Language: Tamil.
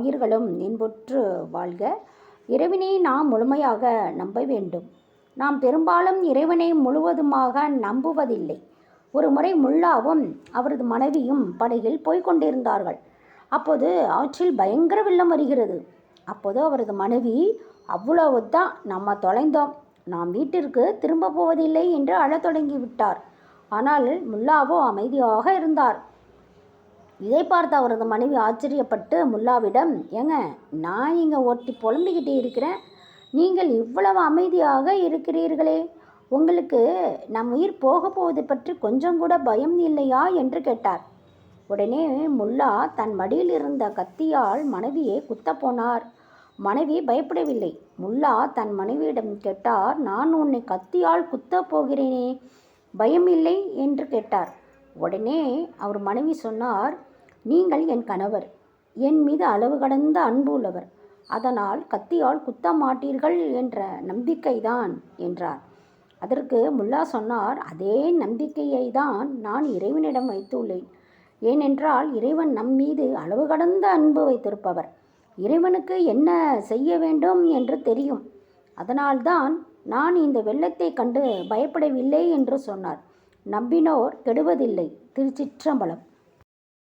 உயிர்களும் இன்புற்று வாழ்க. இறைவனை நாம் முழுமையாக நம்ப வேண்டும். நாம் பெரும்பாலும் இறைவனை முழுவதுமாக நம்புவதில்லை. ஒரு முறை முல்லாவும் அவரது மனைவியும் படகில் போய்கொண்டிருந்தார்கள் அப்போது ஆற்றில் பயங்கர வெள்ளம் வருகிறது. அப்போது அவரது மனைவி அவ்வளவு தான் நம்ம தொலைந்தோம். நாம் வீட்டிற்கு திரும்ப போவதில்லை என்று அழத் தொடங்கி விட்டார் ஆனால் முல்லாவோ அமைதியாக இருந்தார். இதை பார்த்த அவரது மனைவி ஆச்சரியப்பட்டு முல்லாவிடம் ஏங்க நான் இங்கே ஒட்டி புலம்பிக்கிட்டே இருக்கிறேன். நீங்கள் இவ்வளவு அமைதியாக இருக்கிறீர்களே. உங்களுக்கு நம் உயிர் போக போவது பற்றி கொஞ்சம் கூட பயம் இல்லையா? என்று கேட்டார். உடனே முல்லா தன் மடியில் இருந்த கத்தியால் மனைவியை குத்தப் போனார். மனைவி பயப்படவில்லை. முல்லா தன் மனைவியிடம் கேட்டார் நான் உன்னை கத்தியால் குத்தப் போகிறேனே. பயம் இல்லை? என்று கேட்டார். உடனே அவர் மனைவி சொன்னார் நீங்கள் என் கணவர். என் மீது அளவு கடந்த அன்பு உள்ளவர் அதனால் கத்தியால் குத்த மாட்டீர்கள் என்ற நம்பிக்கைதான் என்றார். அதற்கு முல்லா சொன்னார் அதே நம்பிக்கையை தான் நான் இறைவனிடம் வைத்துள்ளேன். ஏனென்றால் இறைவன் நம் மீது அளவு கடந்த அன்பு வைத்திருப்பவர். இறைவனுக்கு என்ன செய்ய வேண்டும் என்று தெரியும். அதனால்தான் நான் இந்த வெள்ளத்தை கண்டு பயப்படவில்லை என்று சொன்னார். நம்பினோர் கெடுவதில்லை திருச்சிற்றம்பலம்.